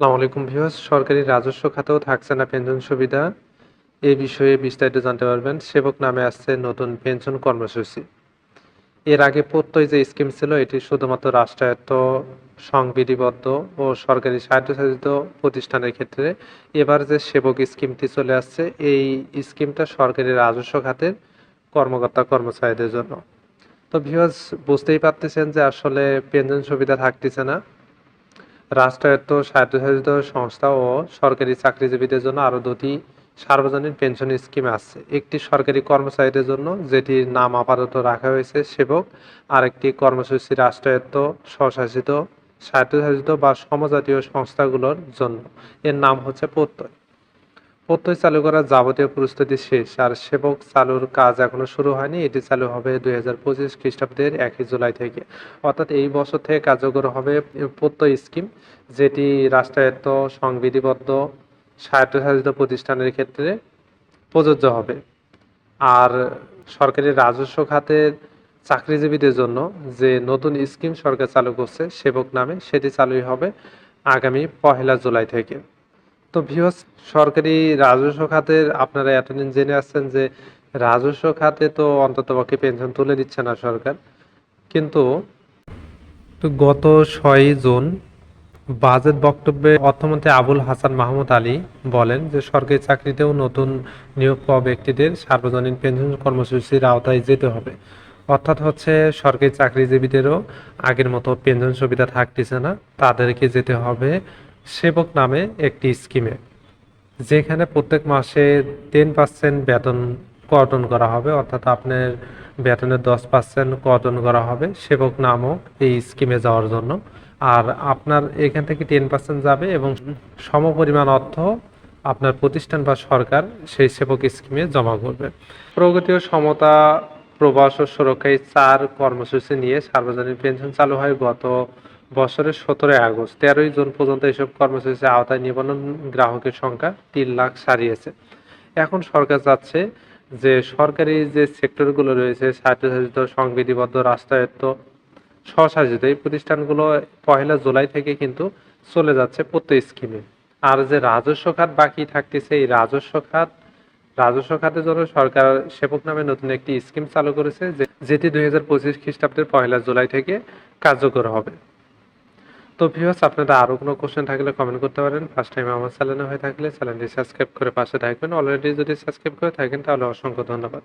আসসালামু আলাইকুম ভিউয়ার্স। সরকারি রাজস্ব খাতেও থাকছে না পেনশন সুবিধা। এ বিষয়ে বিস্তারিত জানতে পারবেন। সেবক নামে আসছে নতুন পেনশন কর্মসূচি। এর আগে প্রত্যয় যে স্কিম ছিল, এটি শুধুমাত্র রাষ্ট্রায়ত্ত, সংবিধিবদ্ধ ও সরকারি স্বায়ত্তশাসিত প্রতিষ্ঠানের ক্ষেত্রে এবার যে সেবক স্কিমটি চলে আসছে, এই স্কিমটা সরকারি রাজস্ব খাতের কর্মকর্তা কর্মচারীদের জন্য। তো ভিউয়ার্স, বুঝতেই পারতেছেন যে আসলে পেনশন সুবিধা থাকতেছে না। রাষ্ট্রায়ত্ত স্বায়ত্তশাসিত সংস্থা ও সরকারি চাকরিজীবীদের জন্য আরও দুটি সার্বজনীন পেনশন স্কিম আছে। একটি সরকারি কর্মচারীদের জন্য যেটির নাম আপাতত রাখা হয়েছে সেবক। আরেকটি কর্মসূচি রাষ্ট্রায়ত্ত, স্বশাসিত, স্বায়ত্তশাসিত বা সমজাতীয় সংস্থাগুলোর জন্য। এর নাম হচ্ছে প্রত্যয়। প্রত্যয় চালু করার যাবতীয় প্রস্তুতি শেষ, আর সেবক চালুর কাজ এখনও শুরু হয়নি। এটি চালু হবে দুই হাজার পঁচিশ খ্রিস্টাব্দের একই জুলাই থেকে। অর্থাৎ এই বছর থেকে কার্যকর হবে প্রত্যয় স্কিম, যেটি রাষ্ট্রায়ত্ত, সংবিধিবদ্ধ, স্বায়ত্তশাসিত প্রতিষ্ঠানের ক্ষেত্রে প্রযোজ্য হবে। আর সরকারি রাজস্ব খাতের চাকরিজীবীদের জন্য যে নতুন স্কিম সরকার চালু করছে, সেবক নামে, সেটি চালুই হবে আগামী পহেলা জুলাই থেকে। তো ভিউস সরকারি রাজস্ব খাতের আপনারা এতদিন জেনে আসছেন যে রাজস্ব খাতে তো অন্ততপক্ষে পেনশন তুলে দিচ্ছে না সরকার। কিন্তু গত ছয়ই জুন বাজেট বক্তব্যে অর্থমন্ত্রী আবুল হাসান মাহমুদ আলী বলেন যে সরকারি চাকরিতেও নতুন নিয়োগ পাওয়া ব্যক্তিদের সার্বজনীন পেনশন কর্মসূচির আওতায় যেতে হবে। অর্থাৎ হচ্ছে সরকারি চাকরিজীবীদেরও আগের মতো পেনশন সুবিধা থাকতেছে না, তাদেরকে যেতে হবে সেবক নামে একটি স্কিমে, যেখানে প্রত্যেক মাসে টেন পার্সেন্ট বেতন কর্তন করা হবে, অর্থাৎ আপনার বেতনের দশ পার্সেন্ট কর্তন করা হবে সেবক নামক এই স্কিমে যাওয়ার জন্য। আর আপনার এখান থেকে টেন পার্সেন্ট যাবে এবং সমপরিমাণ অর্থ আপনার প্রতিষ্ঠান বা সরকার সেই সেবক স্কিমে জমা করবে। প্রগতি ও সমতা, প্রবাস ও সুরক্ষায় চার কর্মসূচি নিয়ে সার্বজনীন পেনশন চালু হয় গত বছরের সতেরোই আগস্ট, তেরোই জুন পর্যন্ত এসব কর্মসূচির আওতায় নিবন্ধন গ্রাহকের সংখ্যা তিন লাখ ছাড়িয়েছে এখন সরকার চাচ্ছে যে সরকারি যে সেক্টরগুলো রয়েছে, স্বায়ত্তশাসিত, সংবিধিবদ্ধ, রাষ্ট্রায়ত্ত, স্বশাসিত, এই প্রতিষ্ঠানগুলো পহেলা জুলাই থেকে কিন্তু চলে যাচ্ছে প্রত্যেক স্কিমে। আর যে রাজস্ব খাত বাকি থাকতেছে, এই রাজস্ব খাত, রাজস্ব খাতের জন্য সরকার সেবক নামে নতুন একটি স্কিম চালু করেছে যেটি দুই হাজার পঁচিশ খ্রিস্টাব্দের পহেলা জুলাই থেকে কার্যকর হবে। তো ভিউয়ার্স আপনারা আরও কোনো কোশ্চেন থাকলে কমেন্ট করতে পারেন। ফার্স্ট টাইম আমার চ্যানেলে হয়ে থাকলে চ্যানেলটি সাবস্ক্রাইব করে পাশে থাকবেন। অলরেডি যদি সাবস্ক্রাইব করে থাকেন, তাহলে অসংখ্য ধন্যবাদ।